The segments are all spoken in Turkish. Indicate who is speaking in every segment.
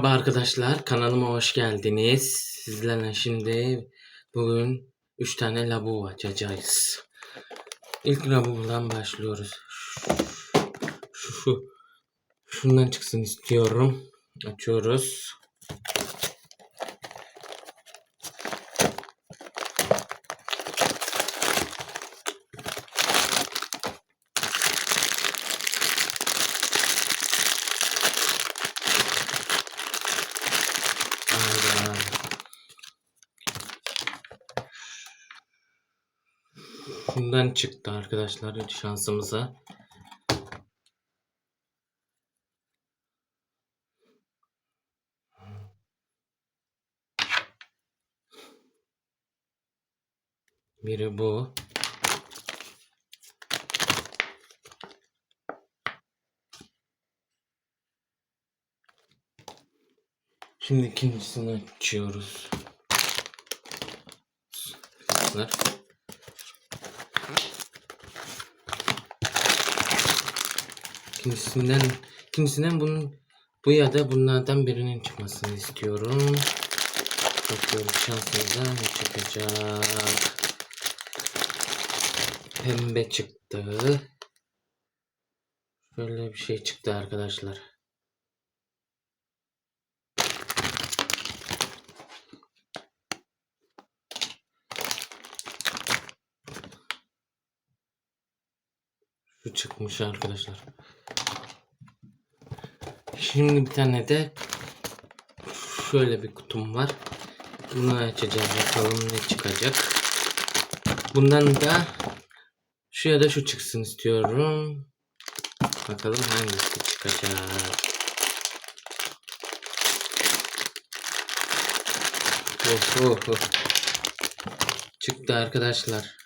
Speaker 1: Merhaba arkadaşlar, kanalıma hoş geldiniz. Sizlerle şimdi bugün 3 tane labu açacağız. İlk labudan başlıyoruz. Şu, şu, şundan çıksın istiyorum. Açıyoruz. Bundan çıktı arkadaşlar şansımıza. Biri bu. Şimdi ikincisini açıyoruz. Bunlar. İkincisinden, ikincisinden bunun bu ya da bunlardan birinin çıkmasını istiyorum. Bakıyoruz şansımıza ne çıkacak. Pembe çıktı. Böyle bir şey çıktı arkadaşlar. Şu çıkmış arkadaşlar. Şimdi bir tane de şöyle bir kutum var. Bunu açacağız bakalım ne çıkacak. Bundan da şu ya da şu çıksın istiyorum. Bakalım hangisi çıkacak. Oh, oh, oh. Çıktı arkadaşlar.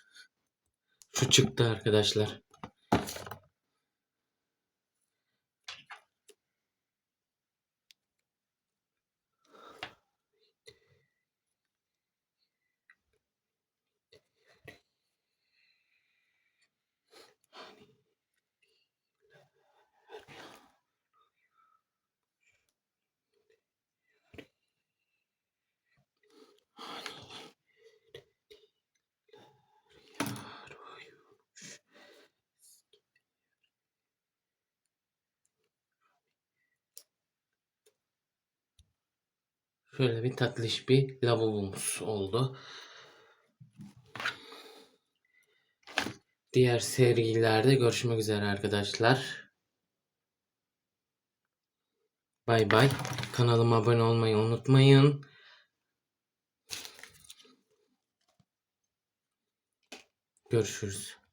Speaker 1: Şu çıktı arkadaşlar. Şöyle bir tatlış bir lavabomuz oldu. Diğer serilerde görüşmek üzere arkadaşlar. Bay bay. Kanalıma abone olmayı unutmayın. Görüşürüz.